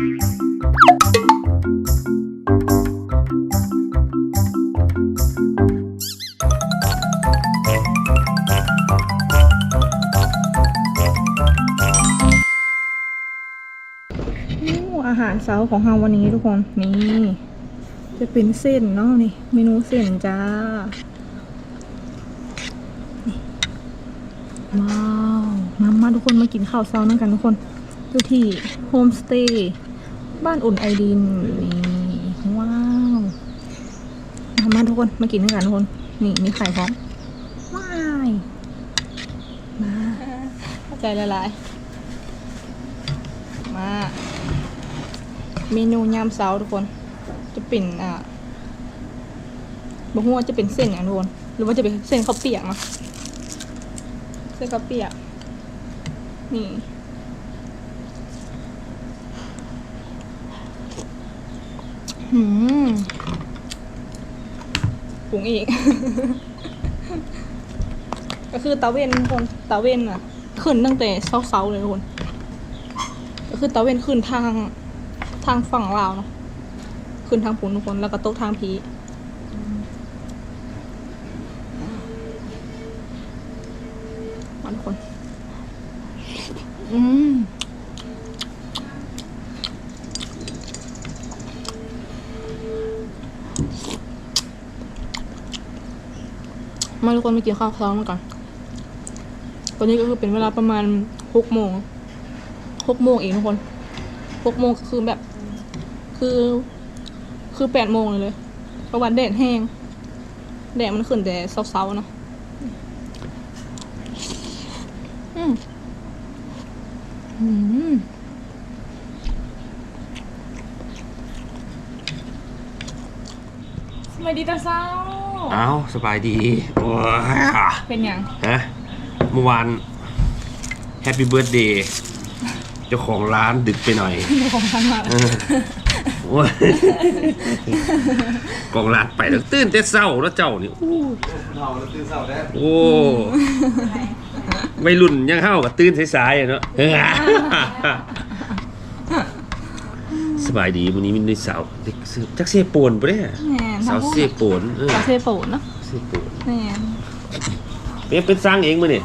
อู้อาหารเช้าของเราวันนี้ทุกคนนี่จะเป็นเส้นเนาะนี่เมนูเส้นจ้าว้าวมามาทุกคนมากินข้าวเช้านั่งกันทุกคนอยู่ที่โฮมสเตย์ บ้านอุ่นไอดินนี่ว้าวมาทุกคนมากินด้วยกันทุกคน นี่มีไข่พร้อมว้ายมาเข้าใจละลายมาเมนูยามเช้าทุกคน จะเป็นอ่าบางหัวาจะเป็นเส้นอย่างทุกคนหรือว่าจะเป็นเส้นข้าวเปียกเนาะเส้นข้าวเปียกนี่ หืมปรุงอีก ก็คือตาเวนทุกคนตาเวนอะ ขึ้นตั้งแต่เช้าๆเลยทุกคน ก็คือตาเวนขึ้นทางทางฝั่งลาวเนาะขึ้นทางปูนทุกคนแล้วก็ตกทางพีมาทุกคน อืม ทุกคนไปกินข้าวเช้ามาก่อน ตอนนี้ก็คือเป็นเวลาประมาณหกโมงหกโมงเองทุกคนหกโมงคือแบบ คือ คือแปดโมงเลยเลยเพราะวันแดดแห้ง แดดมันขึ้นแต่เช้าๆเนาะอืมอืมสวัสดีตาเช้า อ้าวสบายดีโอ้ยเป็นยังฮะเมื่อวานแฮปปี้เบิร์ดเดย์เจ้าของร้านดึกไปหน่อยมีของทันมาเออโอ้ยกองร้านไปแล้วตื่นแต่เศร้าแล้วเจ้านี่อู้เราตื่นเช้าได้โอ้ไม่รุ่นยังเข้ากับตื่นสายๆอะเนาะเออ สบายดีวันนี้มินได้สาวเด็กซื้อจักเสียโปนปะเนี่ยแหมสาวเสียโปนเออสาวเซโปนเนาะเสียโปนแหมเป็นเป็นสร้างเองมั้ยเนี่ย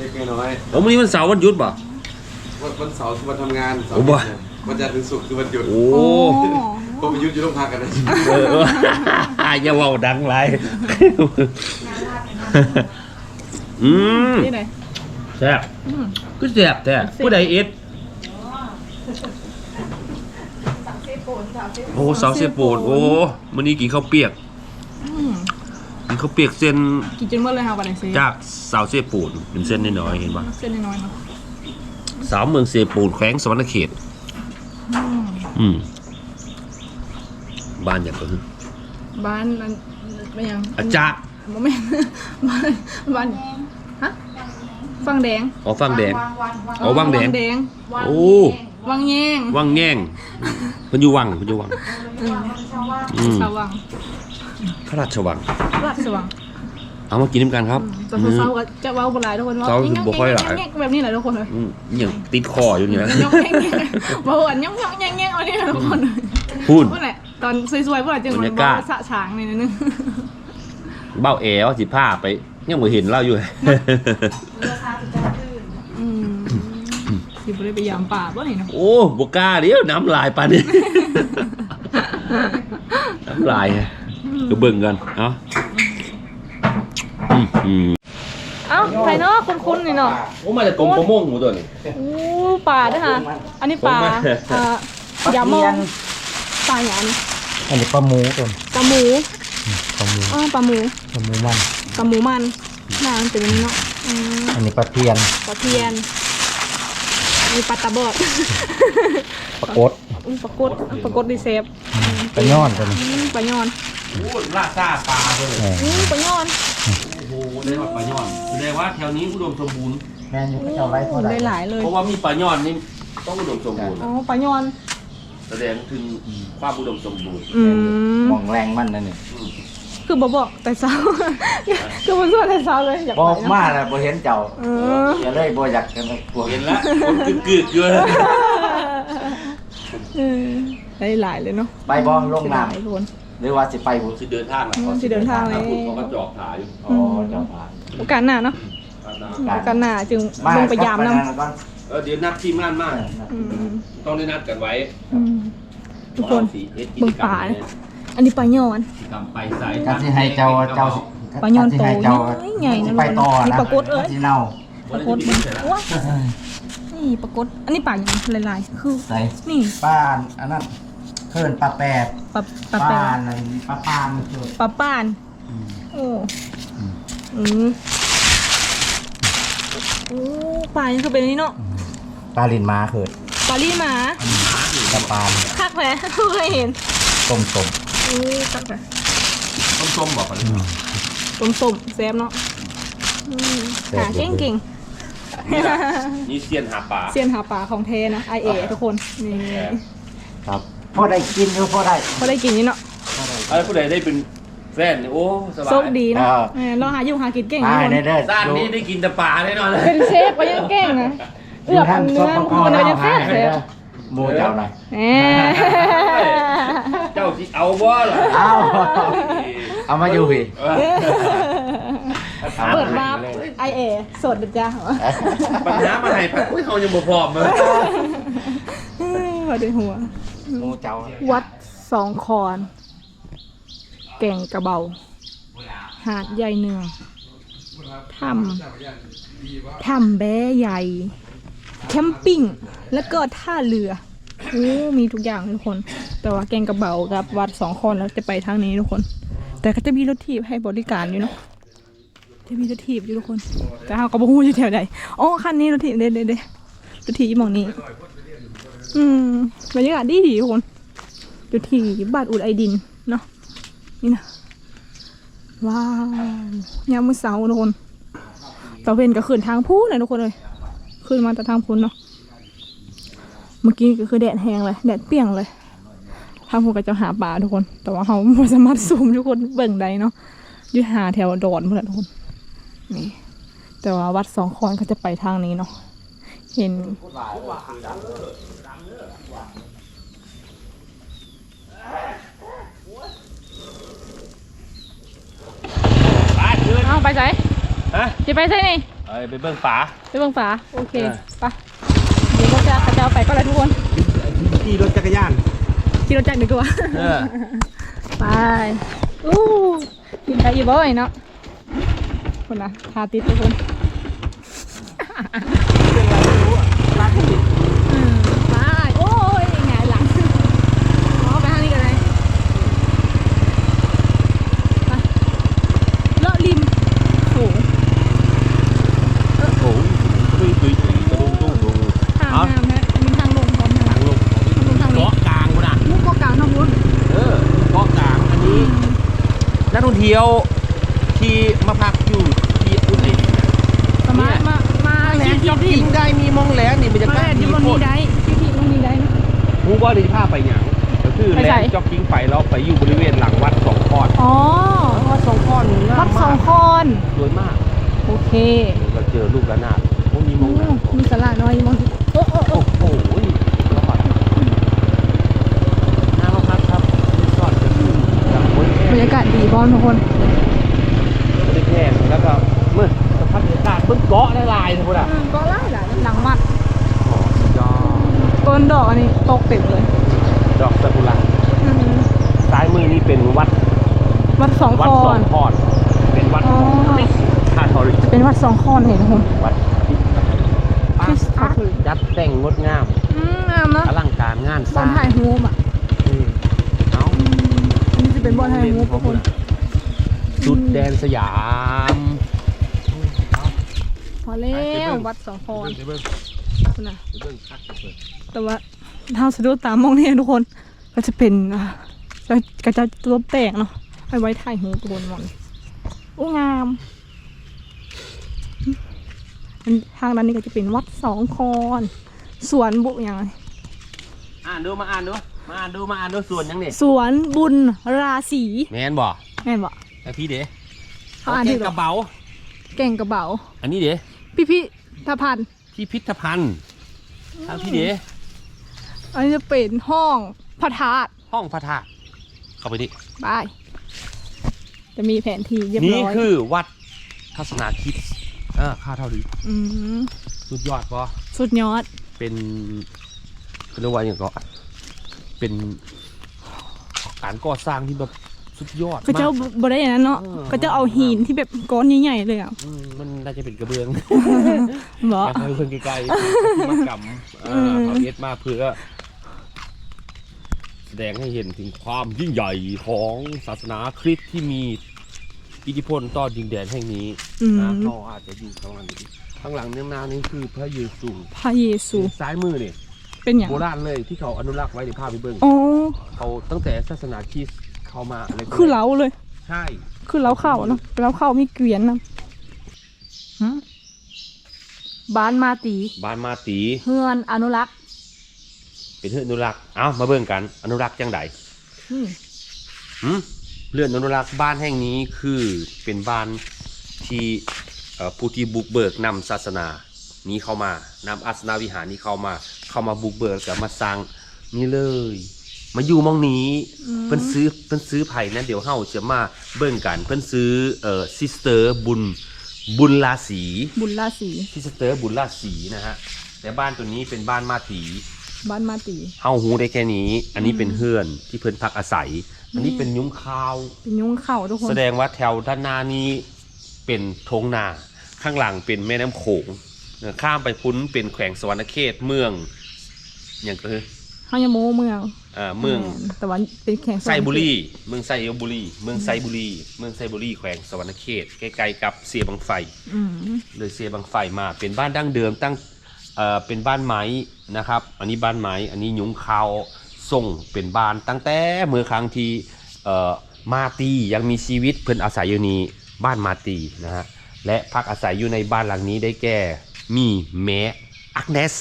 เล็กๆน้อยเอาวันนี้มันเสาร์วันหยุดป่ะๆวันวันเสาร์คือวันทำงานเสาโอ้ร์บ่วันจันทร์ถึงศุกร์คือวันหยุดโอ้โอ้ก็ไปหยุดอยู่โรงพักกันนะเออเออ อย่าเว่าดังไรอืมนี่ไหนแซ่บอืม ก็แซ่บแต่ผู้ใดเอ็ด โอ้สาวเสียโปนโอ้มื้อนี้กินข้าวเปียกอืมกินข้าวเปียกเส้นกินจนเมื่อเลยค่ะวันไหนเซ่จากสาวเสียโปนเป็นเส้นน้อยๆเห็นปะเส้นน้อยๆเนาะสาวเมืองเสียโปนแขวงสวรรณเขตอืมอืมบ้านอย่างก็คือบ้านนั้นไม่ยังอาจารย์โมเมนบ้านบ้านฮะฟังแดงอ๋อฟังแดงอ๋อวังแดงแดงโอ้ วังแยงวังแง่งเพิ่นอยู่วังเพิ่นอยู่วังอืมอืมชาววังพระราชวัง ราชวังเอามากินน้ำกันครับตอนเช้าๆก็จะเว้าบ่หลายทุกคนว่าเช้าบ่ค่อยหลาย แงๆแบบนี้แหละทุกคนเลยอืมอหย่างติดคออยู่เนี่ยย่องแงๆบ่หวนย่องๆแงๆเอาเนี่ยทุกคนเลยพูดพูดแหละตอนสวยๆพูดแหละจึงบรมัรนยาบ่กาศสะฉางในนั้นนึงเบ้าแอวสิผ้าไปยังบ่เห็นเล่าอยู่อืมสิ บ่ได้ไปยามป่าบ่นี่เนาะโอ้บ่กล้าเดี๋ยวน้ำลายปานนี้ น้ำลายไงก็เบิ่งกันเอ้าอืมอืมเอ้าไผเนาะคุ้นๆนี่เนาะโอ้มาจากกรมประมงหมู่ตัวนี้อู้ป่าด้วยค่ะอันนี้ป่าผมมาเอ่ออย่ามองป่าอย่างนี้อันนี้ปลาหมูตัวปลาหมูปลาหมูอ๋อปลาหมูปลาหมูมันปลาหมูมันหน้ามันเป็นแบบนี้เนาะอืมอันนี้ปลาเทียนปลาเทียน มีปลาตะบอดปลากดอุ้ยปลากดปลากดดีเซฟปลาย่อนตัวนี้อืมปลาย่อนโอ้ลาซาปลาเพิ่นเอออืมปลาย่อนโอ้โหได้ว่าปลาย่อนแสดงว่าแถวนี้อุดมสมบูรณ์ แม่นอยู่ก็เจ้าไรเท่าไหร่ได้หลายเลยเพราะว่ามีปลาย่อนนี่ต้องอุดมสมบูรณ์ อ๋อปลาย่อนแสดงถึงความอุดมสมบูรณ์อืมมองแรงมันนั่นนี่ คือบอกบอกแต่เช้า คือมันส่วนแต่เช้าเลยอยากบ่ไปเนอะมาแล้วบ่เห็นเจ้าเอออย่าเลยบ่อยากกันกลัวเห็นแล้วคนกึกกึกๆอยู่เออได้หลายเลยเนาะไปบ่ลงเสียน้ดายทุกคนำหรือว่าสิไปบุสิเดินทางนะอืมสิเดินทางเลยเขาก็จอกถ่ายอยู่อ๋อเจ้าป่าโอกาสหน้าเนาะโอกาสหน้าจึงลงไปยามน้ก่อนเออเดี๋ยวนัดทีมงานมากำอืมต้องได้นัดกันไว้อืมทุกคนสีเฮ็ดกิเบิ่จงกรรป่าม อันนี้ปลาย้อนกิจกรรมไปใส่การที่ให้เจ้าเจ้าปลาย้อนโตการที่ให้เจ้าใหญ่ๆนะไปต่อนี่นะปลากดเอ้ยที่เน่าปรากฏมันว้านี่ปรากฏอันนี้ป่าอย่างลายๆคือใส่นี่ป้านอันนั้นเพิ่นปลาแปดปลาปลาป้าแปลนอะไรนี่ปลาปานเกิดปลาป้านอืมโอ้อืมโอ้ป่ายังคือเป็นอันนี้เนาะปลาลินม้าเกิดปลาลี่หมาปลาปานคักแผลเคยเห็นต้มต้มโอ้คักแผลส้มๆบอกกันต้มต้มๆแซ่บเนาะอืมหาเก่งเก่งนี่เซียนหาปลาๆเซียนหาปลาของเทนะไอเอทุกคนนี่ครับพอได้กินอยู่พอได้เขาได้กินนี่เนาะอะไรผู้ใดได้เป็นแฟนเนี่ยโอ้สบายโชคดีเนาะอ่าเออเราหาอยู่หากินเก่งได้ทุกคนได้เด้อด้านนี้ได้กินแต่ปลาแน่นอนเลยเป็นเชฟก็ยังเก่งนะเอือบอันเนื้อมันเป็นแซ่บเชฟหมูเจ้าหน่อยแหม เจ้าที่เอาบ่ล่ะเอา เอามาอยู่พี่ เออเปิดมาไอเอสดนะจ้าปัญหามาให้ปัดอุ้ยเขายังบ่พร้อมเลยหัวเดือหัวหมูเจ้าวัดสองคอน แก่งกระเบา หาดใหญ่เนืองถ้ำถ้ำแบ้ใหญ่ แคมปิ้ง แล้วก็ท่าเรือ โอ้ มีทุกอย่างทุกคน แต่ว่าแกงกระเบากับวัดสองคอนแล้วจะไปทางนี้ทุกคน แต่ก็จะมีรถทีบให้บริการอยู่เนาะจะมีรถถีบอยู่ทุกคนแต่เขาก็บอกว่าอยู่แถวใดอ๋อคันนี้รถถีบเด้เด้เด้รถถีบมองนี้ อืมบรรยากาศดีดีทุกคนอยู่ที่บ้านอุดไอดินเนาะนี่นะว้าวยามมื้อเสาร์ทุกคนตะเวนก็ขึ้นทางพูนเลยทุกคนเลยขึ้นมาแต่ทางพูนเนาะเมื่อกี้ก็คือแดดแห้งเลยแดดเปียงเลย ทางพูนก็จะหาปลาทุกคน แต่ว่าเขาไม่สามารถซูมทุกคนเบิ่งได้เนาะอยู่หาแถวดอนเพื่อนทุกคนนี่แต่ว่าวัดสองคอนเขาจะไปทางนี้เนาะเห็นปลาคืนเอาไปใส่ฮะจะไปใส่นี่เอ้ยไปเบิ่งปลาไปเบิ่งฝาโอเคเออไปเดี๋ยวก็จะกระเจ้าไปก็เลยทุกคนขี่รถจักรยาน ขี่รถจักรดีกว่าเออไปอู้กินได้อยู่บ่อยเนาะคนนะทาติดทุกคนอืมไปโอ้ยไงายหลังอ๋อไปทางนี้กันเลยไปเลาะริมโอ้ โอ้ยตุยตุยตุยกระดุมตุ้งตุ้ง ทางงามแท้มีทางลงพร้อมทาง ทางลง ลงทางนี้ เกาะกลางกูนะ มุกเกาะกลางทางนู้น เออเกาะกลางอันนี้นัก ท่องเที่ยวที่มาพักอยู่ที่อุตรดิตถ์สามารถมา มาแหลที่นจ็อกกิ้งได้มีมองแหลนี่มันจะมาแหลนที่บนนี้ได้ที่ที่ตรงนี้ได้นะ รู้ว่าเลยพาไปหยังก็คือไปแหลไหน นจ็อกกิ้งไปแล้วไปอยู่บริเวณหลังวัดสองคอนอ๋อวัดสองคอนงาวัมดสอมางกคอน สวยมากโอเคเราเจอลูกระนาดพวกนี้มโอ้องหนังมีสลาน้อยมองโอ้โอ้โอ้ โอ้โหรอดน่าพักครับรีสอร์ทจะขึ้นจากบนแพ บรร ยากาศดีบอลทุกคนบนแพแล้วก็เมื่อสภาพบรรยากาศบนเกาะได้ลายทุกคนอะก็ไล่หลายหลังวัดโอ้สุดยอดต้นดอกอันนี้ตกเต็มเลย ดอกซากุระอืมซ้ายมือนี่เป็นวัด วัดสองวัคดอสอนงคอนเป็นวัดอ๋อคาทอลิกจะเป็นวัดสองคอนเห็นทุกคนวัดคริสต์คาทอลิกจัดแต่งงดงามอืมงามเนอะอลังการงานบสอร้าลงถ่ายฮูมอะ อืมเอา อันนี้จะ เป็นบอลถ่ายฮูมทุกคนสุดแดนสยาม พอแล้ววัดสองคอนเดี๋ยวเบิ่งคุณน่ะเดี๋ยวเบิ่งคักเบิ่งแต่ว่าถ้าสะดุดตามองเนี่ยทุกคน ก็จะเป็นอ่าจะก็จะตัวแตกเนาะให้ไว้ถ่ายหูทุกคนมองโอ้งามอันทางด้านนี้ก็จะเป็นวัดสองคอนสวนบุอย่างไรอ่านดูมาอ่านดู มาอ่านดูมาอ่านดูส่วนยังนี่สวนบุญราศีแมนบ่แม่นบอกไอพี่เด้เขาอ่านโอที่เคกระเป๋าแก่งกระเบาอันนี้เด้พิพิธภัณฑ์พิพิธภัณฑ์ทางพี่เด้เอันนี้จะเป็นห้องพระธาตุห้องพระธาตุเข้าไปดิบายจะมีแผนที่เรียบนี่ร้อยคือวัดทัศนาคิดอ่าค่าเท่าดีอืมสุดยอดปะสุดยอดเป็นเรียกว่าอย่างก็ เป็นการก่อสร้างที่แบบสุดยอดก็เจ้ามากบ่ได้อย่างนั้นเนาะเออ ก็เจ้าเอาหินที่แบบก้อนใหญ่ๆเลยอะอืมมันน่าจะเป็นกระเบื้องบอ มาเพื่อนใกล้ๆมากรรมอืมเขาเอ็ดมาเพื่อ แสดงให้เห็นถึงความยิ่งใหญ่ของศาสนาคริสต์ที่มีอิทธิพลต่อดินแดนแห่งนี้อืมนะเขาอาจจะอยู่ข้างหลังนี้ข้างหลังเนื่องนานี่คือพระเยซู พระเยซู ซ้ายมือเนี่ย เป็นอย่างโบราณเลยที่เขาอนุรักษ์ไว้ในภาพไปเบิ้งอ๋อเขาตั้งแต่ศาสนาคริสต์เข้ามาอะไรพวกนี้คือเล้าเลย ใช่คือเล้าเข้าเนาะเล้าเข้ามีเกวียนนะหึบ้านมาตีบ้านมาตีเฮือนอนุรักษ์เป็นเรื่องอนุรักษ์เอ้ามาเบิ่งกัน อนุรักษ์จังไดอืมหืมเรื่องอนุรักษ์บ้านแห่งนี้คือเป็นบ้านที่เอ่อผู้ที่บุกเบิกนำศาสนา นี้เข้ามานำอาสนาวิหารนี้เข้ามา เข้ามาบุกเบิกกับมาสร้างนี่เลย มาอยู่หมองนี้เพิ่นซื้อเพิ่นซื้อไผ่นะเดี๋ยวเฮาจะมาเบิ่งกัน เพิ่นซื้อเอ่อซิสเตอร์บุญบุญราศีบุญราศีซิสเตอร์บุญราศีนะฮะแต่บ้านตัวนี้เป็นบ้านมาตีบ้านมาตีเฮาหูได้แค่นี้ อันนี้เป็นเฮือนที่เพิ่นพักอาศัย อันนี้เป็นยุ้งข้าวเป็นยุ้งเข่าทุกคนแสดงว่าแถวด้านหน้านี้เป็นทงนาข้างหลังเป็นแม่น้ำโขงเอ่อ ข้ามไปพุ้นเป็นแขวงสวรรณเขตเมืองอย่างก็คือเฮายังโมเมืองอ่าเมืองแแต่ว่าเป็นแข่งไซบุรีเมืองไซเอลบุรีเมืองไซบุรีเมืองไซบุรีแขวงสวรรณเขตใกล้ๆกับเสียบังไฟอืมเลยเสียบังไฟมาเป็นบ้านดั้งเดิมตั้งเอ่อเป็นบ้านไม้นะครับ อันนี้บ้านไม้อันนี้ยุ้งข้าวส่งเป็นบ้านตั้งแต่เมื่อครั้งที่เอ่อมาตียังมีชีวิตเพิ่นอาศัยอยู่นี้บ้านมาตีนะฮะและพักอาศัยอยู่ในบ้านหลังนี้ได้แก่ มีแม่อักเนส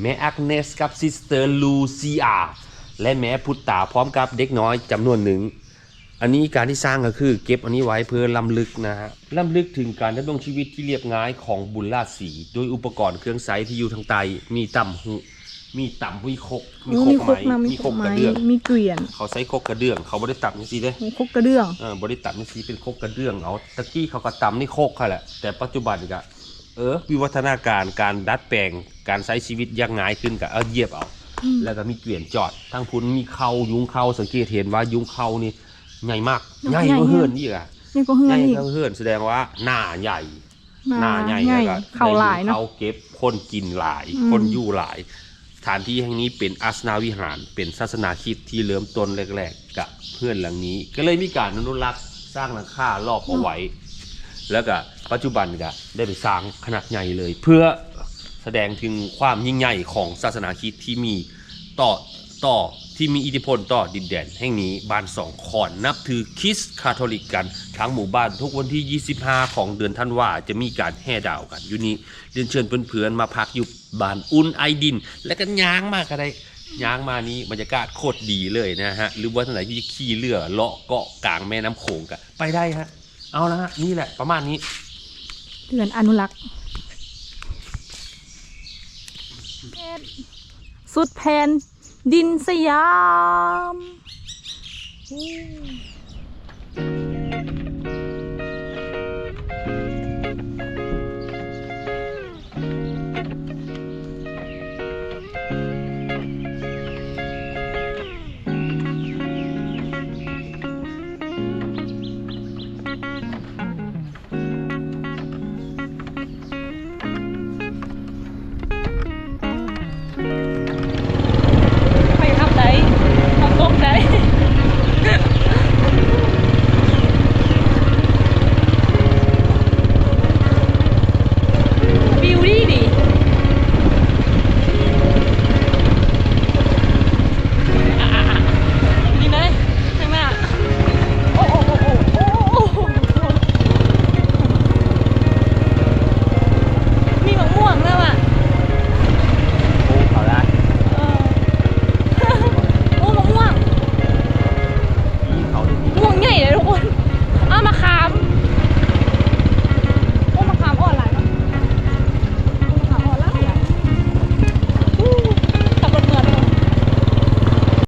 แม่อักเนสกับซิสเตอร์ลูเซียและแม่พุตตาพร้อมกับเด็กน้อยจำนวนหนึ่ง อันนี้การที่สร้างก็คือเก็บอันนี้ไว้เพื่อล้ำลึกนะฮะล้ำลึกถึงการดำรงชีวิตที่เรียบง่ายของบุญราชสีโดยอุปกรณ์เครื่องใช้ที่อยู่ทางใต้มีต่ำหุมีต่ำหุยคกมีโอ้คมีกครกไม้นะมีมีคครกกกไม้ระเดื่องมีเกวียน เขาใช้คกกระเดื่องเขาไม่ได้ตับนี่สิเด้มีครกกระเดื่องเออบริตับนี่สิเป็นคกกระเดื่องเอาตะกี้เขาก็ตำนี่โคกค่ะแหละแต่ปัจจุบันก็ เออ วิวัฒนาการการดัดแปลงการใช้ชีวิตอยังง่ายขึ้นก็เอาเหยียบเอาอืมแล้วก็มีเกวียนจอดทั้งพุ้นมีเขายุงเขาสังเกตเห็นว่ายุงเขานี่ใหญ่มากใหญ่กว่าเฮือนนี่อะนี่ก็เฮืใหอนญ่อีกกว่าเฮือนแสดงว่าหน้าใหญ่มาหน้าใหญ่ใหญ่แล้วก็เข่าหลายได้เนาะเขาเก็บคนกินหลายอืมคนอยู่หลายสถานที่แห่งนี้เป็นอาสนาวิหาร เป็นศาสนาคริดที่เริ่มต้นแรกๆกับเพื่อนหลังนี้ ก็เลยมีการอนุรักษ์สร้างหลังคารอบเอาไว้ แล้วก็ปัจจุบันก็ได้ไปสร้างขนาดใหญ่เลย เพื่อแสดงถึงความยิ่งใหญ่ของศาสนาคริดที่มีต่อต่อที่มีอิทธิพลต่อดินแดนแห่งนี้บ้านสองขอนนับถือคริสต์คาทอลิกกันทั้งหมู่บ้านทุกวันที่ 25 ของเดือนธันวาจะมีการแห่ดาวกันอยู่นี้เรียนเชิญเพื่อนๆมาพักอยู่บ้านอุ่นไอดิน และกันย้างมากก็ได้ย้างมานี้บรรยากาศโคตรดีเลยนะฮะหรือว่าท่านไหนที่จะขี่เรือเลาะเกาะกลางแม่น้ำโขงกันไปได้ฮะ เอาละฮะนี่แหละประมาณนี้ เดือนอนุรักษ์สุดแผ่นดินสยาม